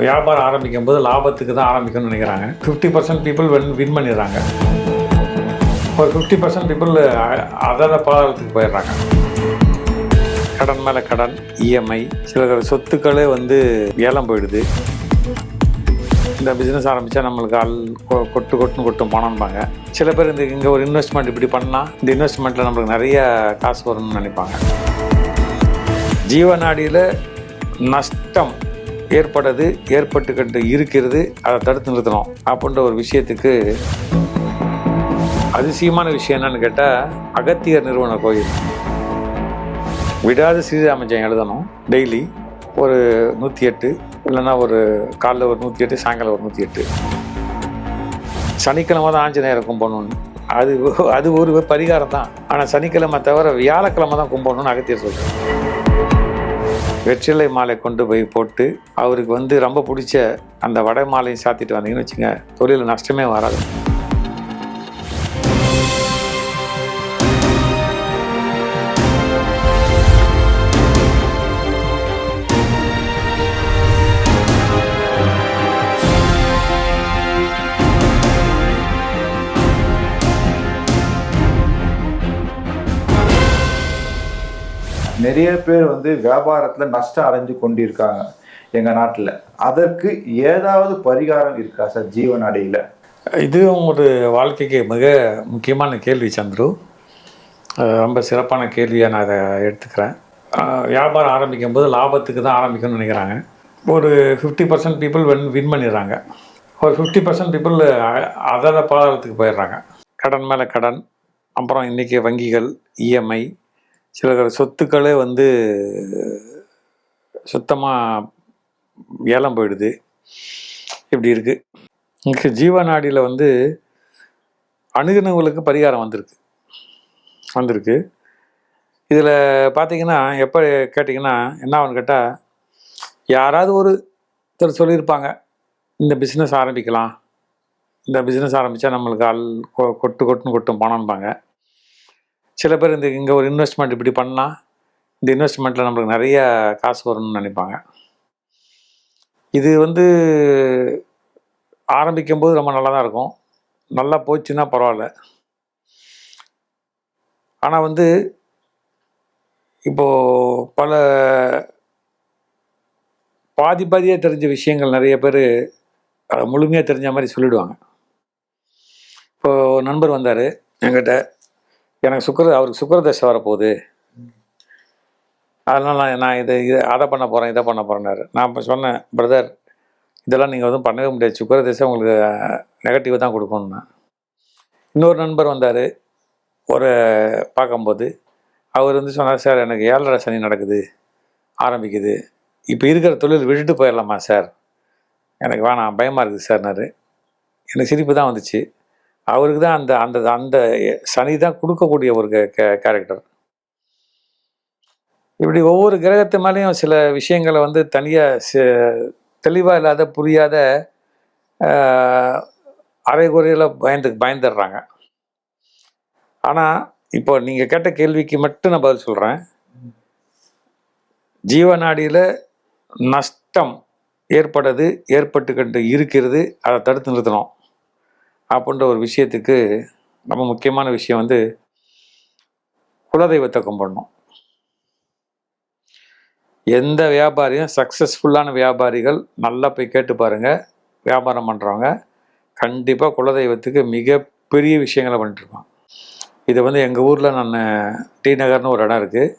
வியாபாரம் ஆரம்பிக்கும் போது லாபத்துக்கு தான் ஆரம்பிக்கணும்னு நினைக்கிறாங்க. Fifty percent people win win பண்ணிடுறாங்க. ஒரு ஃபிஃப்டி பர்சன்ட் பீப்புள் அதர பாதத்துக்கு போயிடுறாங்க. கடன் மேலே கடன் இஎம்ஐ சில சொத்துக்களே வந்து ஏலம் போயிடுது. இந்த பிஸ்னஸ் ஆரம்பித்தா நம்மளுக்கு அல் கொ- கொட்டு கொட்டுன்னு கொட்டும் பணம்பாங்க. சில பேர் இந்த இங்கே ஒரு இன்வெஸ்ட்மெண்ட் இப்படி பண்ணால் இந்த இன்வெஸ்ட்மெண்ட்டில் நம்மளுக்கு நிறைய காசு வரும்னு நினைப்பாங்க. ஜீவநாடியில் நஷ்டம் ஏற்படுது ஏற்பட்டுக்கிட்டு இருக்கிறது அதை தடுத்து நிறுத்தணும் அப்படின்ற ஒரு விஷயத்துக்கு அதிசயமான விஷயம் என்னன்னு கேட்டால் அகத்தியர் நிறுவன கோயில். விடாத ஸ்ரீராமஜெயம் எழுதணும். டெய்லி ஒரு நூற்றி எட்டு இல்லைன்னா ஒரு காலைல ஒரு நூற்றி எட்டு சாயங்காலம் ஒரு நூற்றி எட்டு சனிக்கிழமை தான் ஆஞ்சநேயரை கும்பணும்னு. அது அது ஒரு பரிகாரம் தான் ஆனால் சனிக்கிழமை தவிர வியாழக்கிழமை தான் கும்பணும்னு அகத்தியர் சொல்கிறேன் வெற்றிலை மாலை கொண்டு போய் போட்டு அவருக்கு வந்து ரொம்ப பிடிச்ச அந்த வடை மாலையும் சாத்திட்டு வந்தீங்கன்னு வச்சுங்க தொழில் நஷ்டமே வராது. நிறைய பேர் வந்து வியாபாரத்தில் நஷ்டம் அடைஞ்சு கொண்டிருக்காங்க எங்கள் நாட்டில். அதற்கு ஏதாவது பரிகாரம் இருக்கா சார் ஜீவன் அடையில்? இது ஒரு வாழ்க்கைக்கு மிக முக்கியமான கேள்வி சந்துரு. ரொம்ப சிறப்பான கேள்வியாக நான் அதை எடுத்துக்கிறேன். வியாபாரம் ஆரம்பிக்கும் போது லாபத்துக்கு தான் ஆரம்பிக்கணும்னு நினைக்கிறாங்க. ஒரு fifty percent people win win பண்ணிடுறாங்க. ஒரு ஃபிஃப்டி பர்சன்ட் பீப்புள் அதர பாதாளத்துக்கு போயிடுறாங்க. கடன் மேலே கடன் அப்புறம் இன்றைக்கி வங்கிகள் இஎம்ஐ சில சொத்துக்களே வந்து சுத்தமாக ஏலம் போயிடுது. இப்படி இருக்குது இங்கே ஜீவநாடியில் வந்து அணுகுனவங்களுக்கு பரிகாரம் வந்திருக்கு. வந்திருக்கு. இதில் பார்த்தீங்கன்னா எப்போ கேட்டிங்கன்னா என்ன ஆகும்னு கேட்டால் யாராவது ஒருத்தர் சொல்லியிருப்பாங்க இந்த பிஸ்னஸ் ஆரம்பிக்கலாம். இந்த பிஸ்னஸ் ஆரம்பித்தா நம்மளுக்கு அல் கொ- கொட்டு கொட்டுன்னு கொட்டும் பணம்பாங்க. சில பேர் இந்த இங்கே ஒரு இன்வெஸ்ட்மெண்ட் இப்படி பண்ணால் இந்த இன்வெஸ்ட்மெண்ட்டில் நம்மளுக்கு நிறைய காசு வரும்னு நினைப்பாங்க. இது வந்து ஆரம்பிக்கும் போது ரொம்ப நல்லா தான் இருக்கும். நல்லா போச்சுன்னா பரவாயில்ல. ஆனால் வந்து இப்போது பல பாதி பாதியாக தெரிஞ்ச விஷயங்கள் நிறைய பேர் முழுமையாக தெரிஞ்ச மாதிரி சொல்லிடுவாங்க. இப்போது நண்பர் வந்தார் என்கிட்ட. எனக்கு சுக்கர அவருக்கு சுக்கர தசை வரப்போகுது. அதனால் நான் நான் இதை இதை அதை பண்ண போகிறேன் இதை பண்ண போகிறேன்னாரு நான் இப்போ சொன்னேன் பிரதர் இதெல்லாம் நீங்கள் வந்து பண்ணவே முடியாது. சுக்கர திசை உங்களுக்கு நெகட்டிவ் தான் கொடுக்கணும்னா. இன்னொரு நண்பர் வந்தார் ஒரு பார்க்கும்போது அவர் வந்து சொன்னார் சார் எனக்கு ஏழரை சனி நடக்குது ஆரம்பிக்குது. இப்போ இருக்கிற தொழில் விட்டுட்டு போயிடலாமா சார்? எனக்கு வேணாம் பயமாக இருக்குது சார்னாரு. எனக்கு சிரிப்பு தான் வந்துச்சு. அவருக்கு தான் அந்த அந்த அந்த சனி தான் கொடுக்கக்கூடிய ஒரு கேரக்டர் இப்படி ஒவ்வொரு கிரகத்து மேலேயும் சில விஷயங்களை வந்து தனியாக தெளிவாக இல்லாத புரியாத அரைகுறையில் பயந்து பயந்துடுறாங்க. ஆனால் இப்போ நீங்கள் கேட்ட கேள்விக்கு மட்டும் நான் பதில் சொல்கிறேன் ஜீவநாடியில் நஷ்டம் ஏற்படுது ஏற்பட்டுக்கிட்டு இருக்கிறது அதை தடுத்து நிறுத்தணும். அப்படின்ற ஒரு விஷயத்துக்கு ரொம்ப முக்கியமான விஷயம் வந்து குலதெய்வத்தை கும்பிடணும். எந்த வியாபாரியும் சக்ஸஸ்ஃபுல்லான வியாபாரிகள் நல்லா போய் கேட்டு பாருங்கள் வியாபாரம் பண்ணுறவங்க கண்டிப்பாக குலதெய்வத்துக்கு மிகப்பெரிய விஷயங்களை பண்ணிட்டுருக்கோம் இது வந்து எங்கள் ஊரில் நான் டி நகர்னு ஒரு இடம் இருக்குது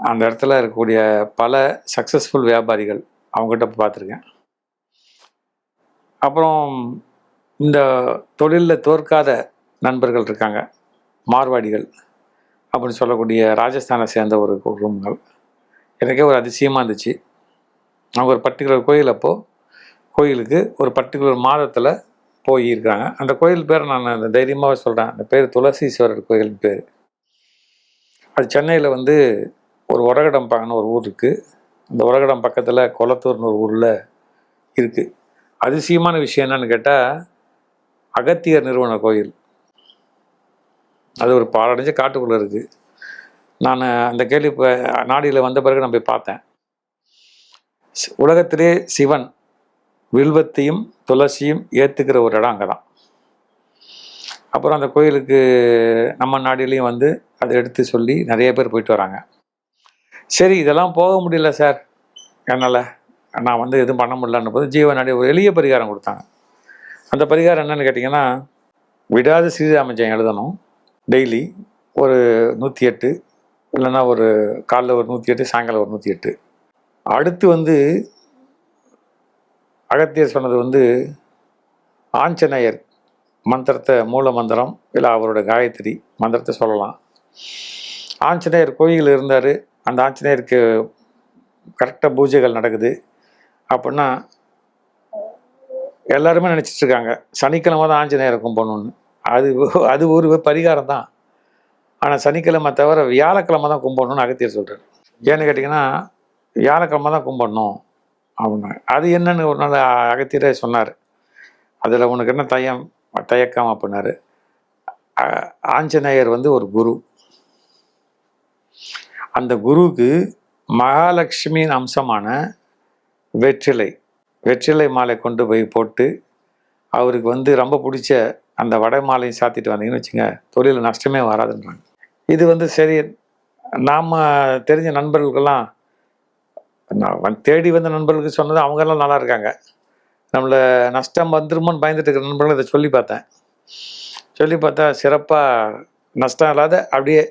அந்த இடத்துல இருக்கக்கூடிய பல சக்ஸஸ்ஃபுல் வியாபாரிகள் அவங்ககிட்ட பார்த்துருக்கேன். அப்புறம் இந்த தொழிலில் தோற்காத நண்பர்கள் இருக்காங்க. மார்வாடிகள் அப்படின்னு சொல்லக்கூடிய ராஜஸ்தானை சேர்ந்த ஒரு குடும்பங்கள். எனக்கே ஒரு அதிசயமாக இருந்துச்சு. அவங்க ஒரு பர்டிகுலர் கோயில் அப்போது கோயிலுக்கு ஒரு பர்டிகுலர் மாதத்தில் போய் இருக்கிறாங்க அந்த கோயில் பேர் நான் அந்த தைரியமாக சொல்கிறேன் அந்த பேர் துளசீஸ்வரர் கோயில் பேர். அது சென்னையில் வந்து ஒரு உரகடம் பாங்கன்னு ஒரு ஊர் இருக்குது அந்த உரகடம் பக்கத்தில் கொளத்தூர்னு ஒரு ஊரில் இருக்குது அதிசயமான விஷயம் என்னன்னு கேட்டால் அகத்தியர் நிறுவன கோயில். அது ஒரு பாலடைஞ்ச காட்டுக்குள்ளே இருக்குது நான் அந்த கேள்வி இப்போ நாடியில் வந்த பிறகு நான் போய் பார்த்தேன். உலகத்திலே சிவன் வில்வத்தையும் துளசியும் ஏற்றுக்கிற ஒரு இடம் அங்கே தான் அப்புறம் அந்த கோயிலுக்கு நம்ம நாடிலையும் வந்து அதை எடுத்து சொல்லி நிறைய பேர் போயிட்டு வராங்க. சரி இதெல்லாம் போக முடியல சார். என்னால் நான் வந்து எதுவும் பண்ண முடியலன்னு போது ஜீவநாடி ஒரு எளிய பரிகாரம் கொடுத்தாங்க. அந்த பரிகாரம் என்னன்னு கேட்டிங்கன்னா விடாத ஸ்ரீராமஜெயம் எழுதணும். டெய்லி ஒரு நூற்றி எட்டு இல்லைன்னா ஒரு காலைல ஒரு நூற்றி எட்டு சாயங்காலம் ஒரு நூற்றி எட்டு. அடுத்து வந்து அகத்தியர் சொன்னது வந்து ஆஞ்சநேயர் மந்திரத்தை மூல மந்திரம் இல்லை அவரோட காயத்ரி மந்திரத்தை சொல்லலாம். ஆஞ்சநேயர் கோயில் இருந்தார். அந்த ஆஞ்சநேயருக்கு கரெக்டாக பூஜைகள் நடக்குது. அப்படின்னா எல்லாருமே நினச்சிட்டு இருக்காங்க சனிக்கிழமை தான் ஆஞ்சநேயர் கும்பிடணும்னு அது அது ஒரு பரிகாரம் தான். ஆனால் சனிக்கிழமை தவிர வியாழக்கிழமை தான் கும்பிடணும்னு அகத்தியர் சொல்கிறார் ஏன்னு கேட்டிங்கன்னா வியாழக்கிழமை தான் கும்பிடணும் அப்படின்னா அது என்னன்னு ஒரு நாள் அகத்தியரே சொன்னார். அதில் உனக்கு என்ன தயம் தயக்கம் அப்படின்னாரு. ஆஞ்சநேயர் வந்து ஒரு குரு. அந்த குருவுக்கு மகாலட்சுமியின் அம்சமான வெற்றிலை வெற்றிலை மாலை கொண்டு போய் போட்டு அவருக்கு வந்து ரொம்ப பிடிச்ச அந்த வடை மாலையும் சாத்திட்டு வந்தீங்கன்னு வச்சுங்க தொழில் நஷ்டமே வராதுன்றாங்க. இது வந்து சரி நாம் தெரிஞ்ச நண்பர்களுக்கெல்லாம் நான் தேடி வந்த நண்பர்களுக்கு சொன்னது அவங்கெல்லாம் நல்லா இருக்காங்க. நம்மளை நஷ்டம் வந்துருமோன்னு பயந்துட்டு இருக்கிற நண்பர்கள் இதை சொல்லி பார்த்தேன். சொல்லி பார்த்தா சிறப்பாக நஷ்டம் இல்லாத அப்படியே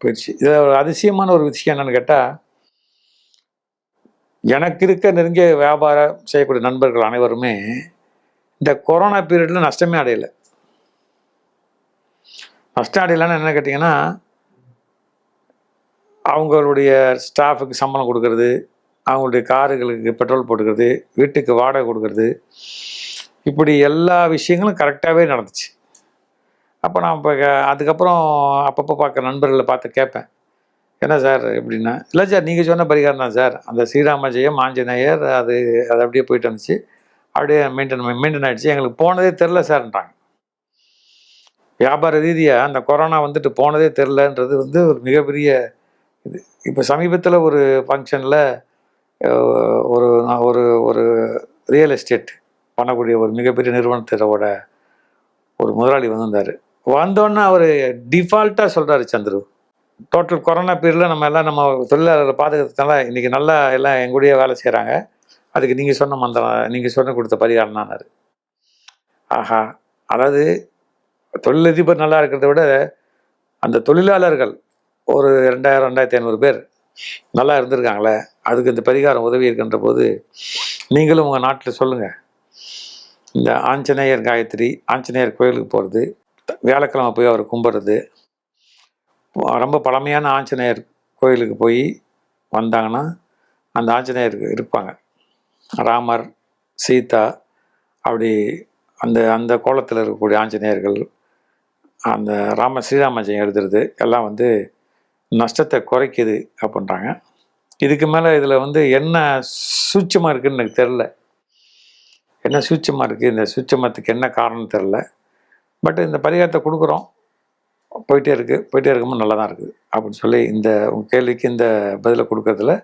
போயிடுச்சு. இதில் ஒரு அதிசயமான ஒரு விஷயம் என்னென்னு கேட்டால் எனக்கு இருக்க நெருங்கிய வியாபாரம் செய்யக்கூடிய நண்பர்கள் அனைவருமே இந்த கொரோனா பீரியடில் நஷ்டமே அடையலை. நஷ்டம் அடையலைன்னு என்ன கேட்டிங்கன்னா அவங்களுடைய ஸ்டாஃபுக்கு சம்பளம் கொடுக்கறது அவங்களுடைய காருகளுக்கு பெட்ரோல் போட்டுக்கிறது வீட்டுக்கு வாடகை கொடுக்கறது இப்படி எல்லா விஷயங்களும் கரெக்டாகவே நடந்துச்சு. அப்போ நான் இப்போ அதுக்கப்புறம் அப்பப்போ பார்க்குற நண்பர்களை பார்த்து கேட்பேன். என்ன சார் எப்படின்னா இல்லை சார் நீங்கள் சொன்ன பரிகாரம் தான் சார். அந்த ஸ்ரீராம ஜெயம் ஆஞ்சநேயர் அது அது அப்படியே போயிட்டு வந்துச்சு. அப்படியே மெயின்டைன் மெயின்டைன் ஆகிடுச்சு எங்களுக்கு போனதே தெரில சார்ன்றாங்க. வியாபார ரீதியாக அந்த கொரோனா வந்துட்டு போனதே தெரிலன்றது வந்து ஒரு மிகப்பெரிய இது. இப்போ சமீபத்தில் ஒரு ஃபங்க்ஷனில் ஒரு நான் ஒரு ஒரு ரியல் எஸ்டேட் பண்ணக்கூடிய ஒரு மிகப்பெரிய நிறுவனத்தோட ஒரு முதலாளி வந்திருந்தார். வந்தோன்னே அவர் டிஃபால்ட்டாக சொல்கிறாரு சந்துரு. டோட்டல் கொரோனா பீரியடில் நம்ம எல்லாம் நம்ம தொழிலாளர்களை பாதுகாத்ததுனால இன்றைக்கி நல்லா எல்லாம் எங்கூடயே வேலை செய்கிறாங்க அதுக்கு நீங்கள் சொன்ன மந்திரம் நீங்கள் சொன்ன கொடுத்த பரிகாரம் தானாரு ஆஹா அதாவது தொழிலதிபர் நல்லா இருக்கிறத விட அந்த தொழிலாளர்கள் ஒரு ரெண்டாயிரம் ரெண்டாயிரத்தி ஐநூறு பேர் நல்லா இருந்திருக்காங்களே அதுக்கு இந்த பரிகாரம் உதவி இருக்கின்ற போது நீங்களும் உங்கள் நாட்டில் சொல்லுங்கள் இந்த ஆஞ்சநேயர் காயத்ரி ஆஞ்சநேயர் கோயிலுக்கு போகிறது வியாழக்கிழமை போய் அவர் கும்பிட்றது ரொம்ப பழமையான ஆஞ்சநேயர் கோயிலுக்கு போய் வந்தாங்கன்னா அந்த ஆஞ்சநேயர் இருப்பாங்க. ராமர் சீதா அப்படி அந்த அந்த கோலத்தில் இருக்கக்கூடிய ஆஞ்சநேயர்கள் அந்த ராம ஸ்ரீராமஜயம் எழுதுறது எல்லாம் வந்து நஷ்டத்தை குறைக்குது அப்படின்றாங்க. இதுக்கு மேலே இதில் வந்து என்ன சூட்சமாக இருக்குதுன்னு எனக்கு தெரில என்ன சூட்சமாக இருக்குது இந்த சூட்சமத்துக்கு என்ன காரணம் தெரில பட் இந்த பரிகாரத்தை கொடுக்குறோம். போயிட்டே இருக்குது போயிட்டே இருக்கும்போது நல்லா தான் இருக்குது அப்படின்னு சொல்லி இந்த உங்கள் கேள்விக்கு இந்த பதிலை கொடுக்கறதுல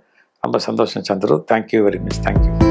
ரொம்ப சந்தோஷம் Chandru. Thank you very much thank you